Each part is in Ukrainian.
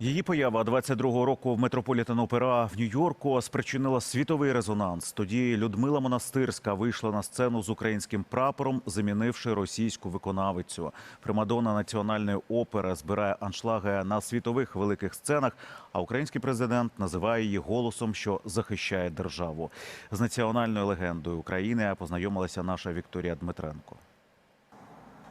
Її поява 22-го року в Метрополітен Опера в Нью-Йорку спричинила світовий резонанс. Тоді Людмила Монастирська вийшла на сцену з українським прапором, замінивши російську виконавицю. Примадонна національної опери збирає аншлаги на світових великих сценах. А український президент називає її голосом, що захищає державу. З національною легендою України познайомилася наша Вікторія Дмитренко.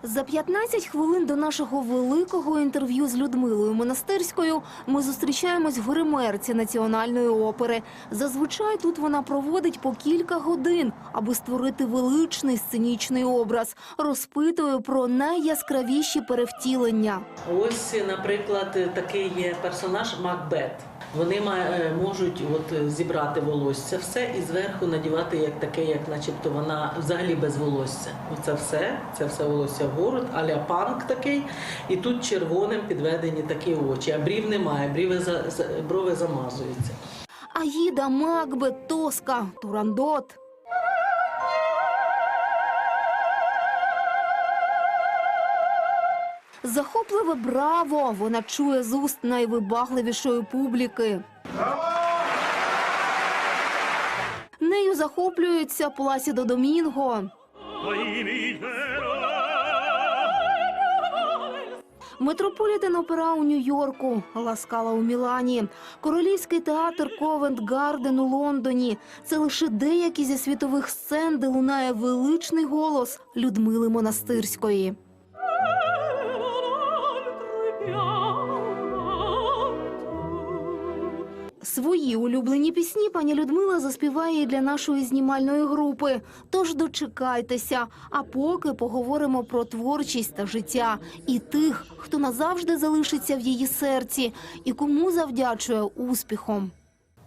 За 15 хвилин до нашого великого інтерв'ю з Людмилою Монастирською ми зустрічаємось в гримерці національної опери. Зазвичай тут вона проводить по кілька годин, аби створити величний сценічний образ. Розпитує про найяскравіші перевтілення. Ось, наприклад, такий є персонаж Макбет. Вони е, можуть от зібрати волосся все і зверху надівати як таке, як начебто вона взагалі без волосся. Оце все, це все волосся вгору, аля панк такий, і тут червоним підведені такі очі. А брів немає, бріви брови замазуються. Аїда, Макбет, Тоска, Турандот. Захопливе браво! Вона чує з уст найвибагливішої публіки. Нею захоплюється Пласідо Домінго. Метрополітен опера у Нью-Йорку, Ласкала у Мілані, Королівський театр Ковент Гарден у Лондоні. Це лише деякі зі світових сцен, де лунає величний голос Людмили Монастирської. Свої улюблені пісні пані Людмила заспіває і для нашої знімальної групи. Тож дочекайтеся. А поки поговоримо про творчість та життя і тих, хто назавжди залишиться в її серці, і кому завдячує успіхом.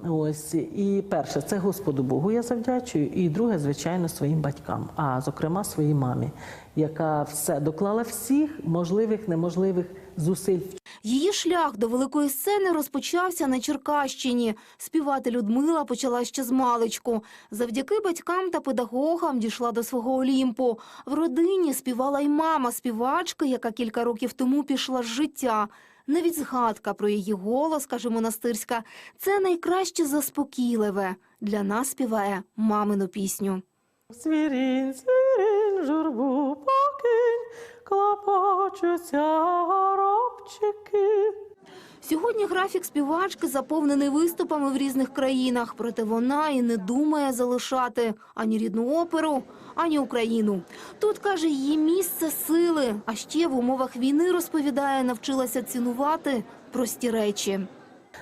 Ось. І перше, це Господу Богу я завдячую, і друге, звичайно, своїм батькам, а зокрема своїй мамі, яка все доклала всіх можливих, неможливих зусиль Її шлях до великої сцени розпочався на Черкащині. Співати Людмила почала ще з маличку. Завдяки батькам та педагогам дійшла до свого Олімпу. В родині співала й мама співачки, яка кілька років тому пішла з життя. Навіть згадка про її голос, каже монастирська, це найкраще заспокійливе. Для нас співає мамину пісню. Свірінь, свірінь, журбу покинь, клопочуться горобчики. Сьогодні графік співачки заповнений виступами в різних країнах, проте вона і не думає залишати ані рідну оперу, ані Україну. Тут каже її місце сили. А ще в умовах війни розповідає, навчилася цінувати прості речі.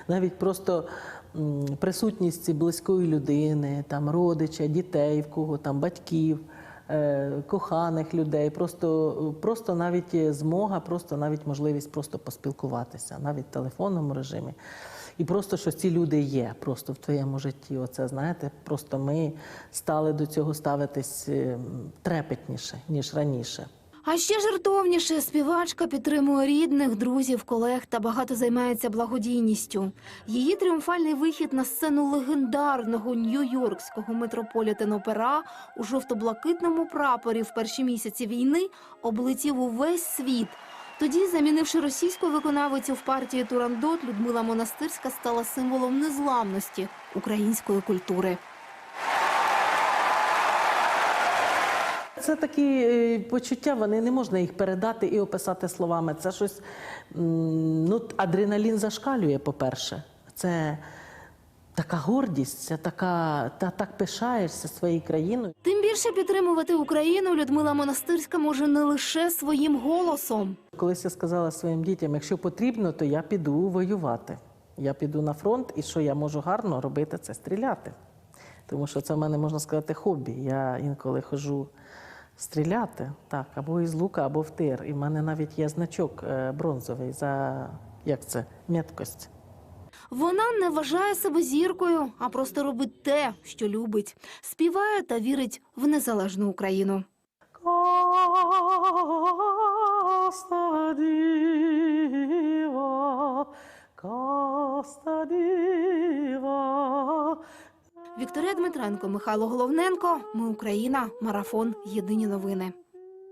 Навіть просто присутність близької людини, там родича, дітей, в кого там батьків, коханих людей, просто, просто навіть змога, просто навіть можливість просто поспілкуватися, навіть в телефонному режимі. І просто що ці люди є просто в твоєму житті. Оце знаєте, просто ми стали до цього ставитись е, трепетніше ніж раніше. А ще жартовніше співачка підтримує рідних, друзів, колег та багато займається благодійністю. Її тріумфальний вихід на сцену легендарного нью-йоркського метрополітен опера у жовто-блакитному прапорі в перші місяці війни облетів увесь світ. Тоді, замінивши російську виконавицю в партії Турандот, Людмила Монастирська стала символом незламності української культури. Це такі е, почуття, вони не можна їх передати і описати словами. Це щось ну, адреналін зашкалює, по-перше. Це така гордість, це така, та так пишаєшся своєю країною. Тим більше підтримувати Україну Людмила Монастирська може не лише своїм голосом. Колись я сказала своїм дітям, якщо потрібно, то я піду воювати. Я піду на фронт, і що я можу гарно робити, це стріляти. Тому що це в мене можна сказати хобі. Я інколи хожу стріляти, так, або із лука, або в тир. І в мене навіть є значок е, бронзовий за як це, меткость. Вона не вважає себе зіркою, а просто робить те, що любить, співає та вірить в незалежну Україну. Коста діва, коста діва. Вікторія Дмитренко, Михайло Головненко. Ми Україна. Марафон. Єдині новини.